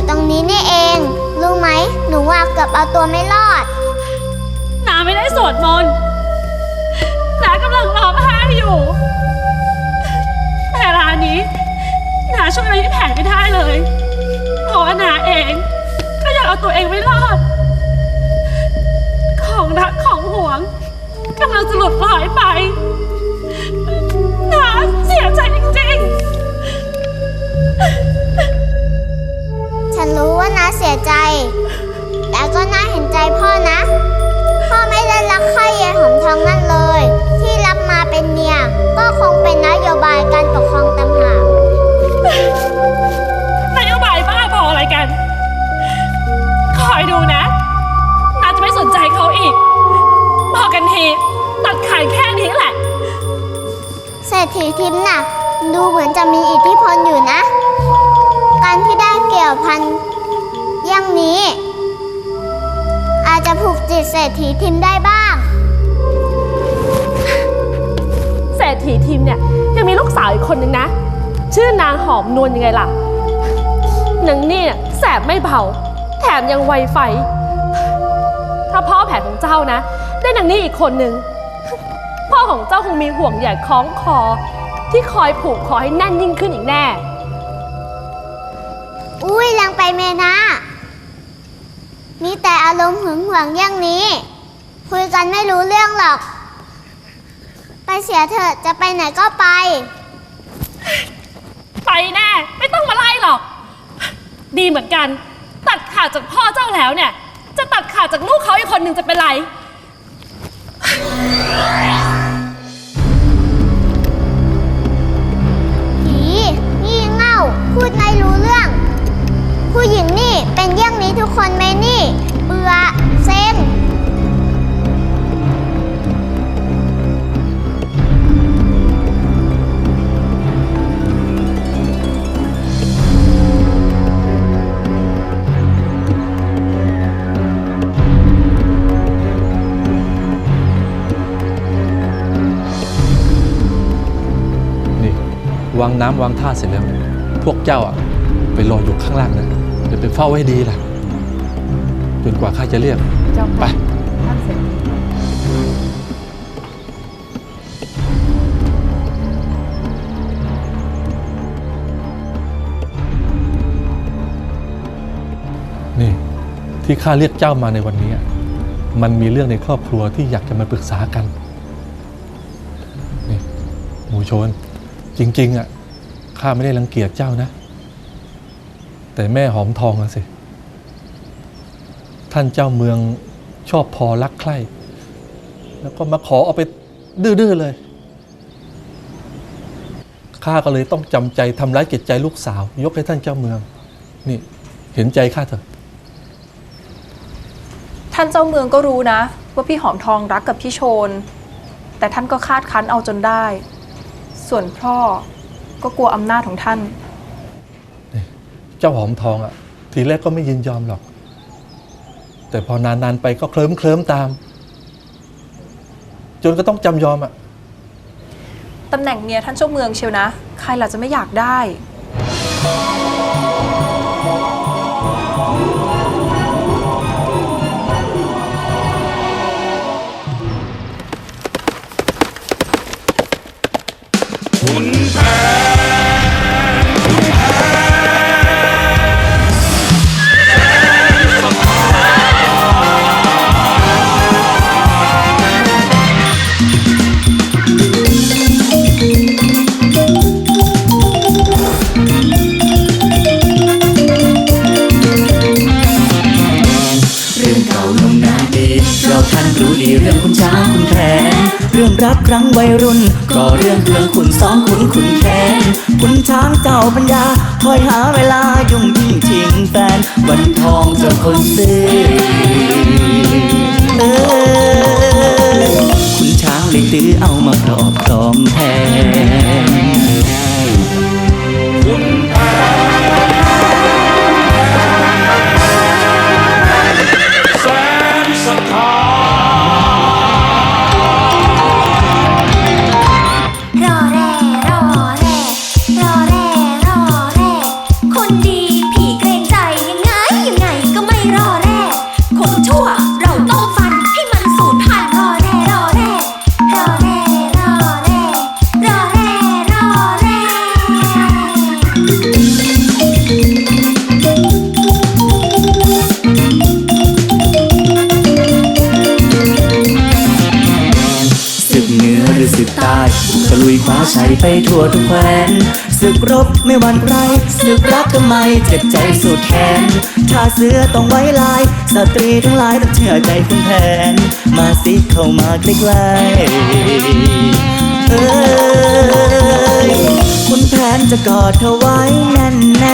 ู่ตรงนี้นี่เอง รู้ไหม หนูว่าเกือบเอาตัวไม่รอด นาไม่ได้สวดมนต์นากำลังร้องไห้อยู่ แต่ร้านี้นาช่วยอะไรแผนไม่ได้เลย เพราะว่านาเอง ก็อยากเอาตัวเองไม่รอด ของรักของห่วงกำลังจะหลุดลอยไป เสียใจ แต่ก็น่าเห็นใจพ่อนะ พ่อไม่ได้รักใครยายหอมทองนั่นเลย ที่รับมาเป็นเมียก็คงเป็นนโยบายการปกครองต่างหากนโยบายบ้าบออะไรกัน คอยดูนะนาจะไม่สนใจเขาอีกพอกันทีตัดขายแค่นี้แหละ เศรษฐีทิมน่ะ ดูเหมือนจะมีอิทธิพลอยู่นะ การที่ได้เกี่ยวพัน อย่างนี้ อาจจะผูกจิตเศรษฐีทิมได้บ้าง เศรษฐีทีมเนี่ยยังมีลูกสาวอีกคนนึงนะ ชื่อนางหอมนวลยังไงล่ะนางนี่เนี่ยแสบไม่เบาแถมยังไวไฟ ถ้าพ่อแผนของเจ้านะ ได้นางนี่อีกคนนึง พ่อของเจ้าคงมีห่วงใหญ่คล้องคอ ที่คอยผูกคอให้แน่นยิ่งขึ้นอีกแน่ อุ้ยแรงไปเมนะ มีแต่อารมณ์หึงหวงอย่างนี้ คุยกันไม่รู้เรื่องหรอก ไปเสียเถอะจะไปไหนก็ไป ไปแน่ ไม่ต้องมาไล่หรอก ดีเหมือนกัน ตัดขาดจากพ่อเจ้าแล้วเนี่ย จะตัดขาดจากลูกเขาอีกคนหนึ่งจะเป็นไร ผีงี่เง่า พูดไม่รู้เรื่อง ผู้หญิงนี่เป็นเยี่ยงนี้ทุกคนไหมนี่ วางน้ำวางท่าเสร็จแล้วเนี่ยพวกเจ้าอะไปรออยู่ข้างล่างนะเดี๋ยวไปเฝ้าไว้ดีล่ะ จนกว่าข้าจะเรียกเจ้าไปค่ะท่านเสร็จนี่ที่ข้าเรียกเจ้ามาในวันนี้อะมันมีเรื่องในครอบครัวที่อยากจะมาปรึกษากัน นี่หมูโชน จริง ๆอะข้าไม่ได้รังเกียจเจ้านะ แต่แม่หอมทองอะสิ ท่านเจ้าเมืองชอบพอรักใคร่แล้วก็มาขอเอาไปดื้อๆเลยข้าก็เลยต้องจำใจทำร้ายจิตใจลูกสาว ยกให้ท่านเจ้าเมือง นี่เห็นใจข้าเถอะ ท่านเจ้าเมืองก็รู้นะ ว่าพี่หอมทองรักกับพี่โชน แต่ท่านก็คาดคั้นเอาจนได้ ส่วนพ่อก็กลัวอำนาจของท่าน เจ้าหอมทองอะ่ะทีแรกก็ไม่ยินยอมหรอก แต่พอนานๆไปก็เคลิ้มเคลิ้มตาม จนก็ต้องจำยอมอะ่ะตำแหน่งเมียท่านเจ้าเมืองเชียวนะ ใครล่ะจะไม่อยากได้ รู้ดีเรื่องคุณช้างคุณแผนเรื่องรักครั้งวัยรุ่น ก็เรื่องเรื่องคุณสองคุณคุณแค้นคุณช้างเจ้าปัญญา คอยหาเวลายุ่งยิ่งชิงแฟนวันทองเจ้าคนซื้อเออคุณช้างเลยตื้อเอามาครอบครองแทน ตะลุยคว้าชัยไปทั่วทุกแคว้นศึกรบไม่หวั่นไรศึกรักทำไมเจ็บใจสุดแขนถ้าเสือต้องไว้ลาย สตรีทั้งหลายต้องเชื่อใจคุณแผน มาสิเข้ามาใกล้ๆเอ้ยคุณแผนจะกอดเธอไว้แน่นๆ